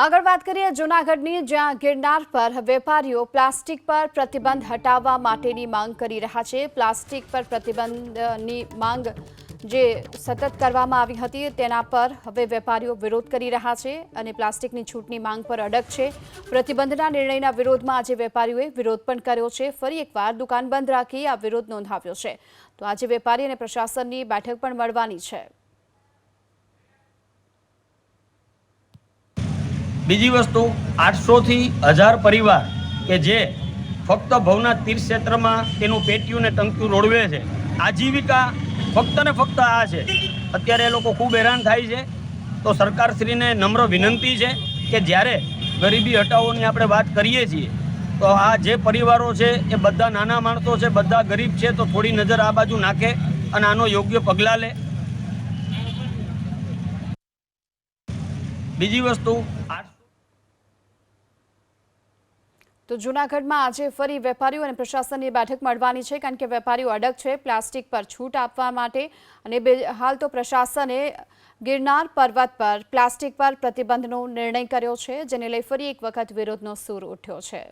આગળ વાત કરીએ જૂનાગઢની, જ્યાં ગિરનાર પર વેપારીઓ પ્લાસ્ટિક પર પ્રતિબંધ હટાવવા માટેની માંગ કરી રહ્યા છે. પ્લાસ્ટિક પર પ્રતિબંધની માંગ જે સતત કરવામાં આવી હતી, તેના પર હવે વેપારીઓ વિરોધ કરી રહ્યા છે અને પ્લાસ્ટિકની છૂટની માંગ પર અડગ છે. પ્રતિબંધના નિર્ણયના વિરોધમાં આજે વેપારીઓએ વિરોધ પણ કર્યો છે. ફરી એકવાર દુકાન બંધ રાખી આ વિરોધ નોંધાવ્યો છે. તો આજે વેપારી અને પ્રશાસનની બેઠક પણ મળવાની છે. બીજી વસ્તુ, આઠસોથી હજાર પરિવાર કે જે ફક્ત ભવનાથ તીર્થ ક્ષેત્રમાં તેનું પેટ્યું ને ટંક્યું રોડવે છે, આજીવિકા ફક્ત ને ફક્ત આ છે. અત્યારે એ લોકો ખૂબ હેરાન થાય છે. તો સરકારશ્રીને નમ્ર વિનંતી છે કે જ્યારે ગરીબી હટાવોની આપણે વાત કરીએ છીએ, તો આ જે પરિવારો છે એ બધા નાના માણસો છે, બધા ગરીબ છે, તો થોડી નજર આ બાજુ નાખે અને આનો યોગ્ય પગલાં લે. બીજી વસ્તુ આઠ તો જૂનાગઢમાં આજે ફરી વેપારીઓ અને પ્રશાસનની બેઠક મળવાની છે, કારણ કે વેપારીઓ અડગ છે પ્લાસ્ટિક પર છૂટ આપવા માટે. અને હાલ તો પ્રશાસને ગિરનાર પર્વત પર પ્લાસ્ટિક પર પ્રતિબંધનો નિર્ણય કર્યો છે, જેને લઈ ફરી એક વખત વિરોધનો સૂર ઉઠ્યો છે.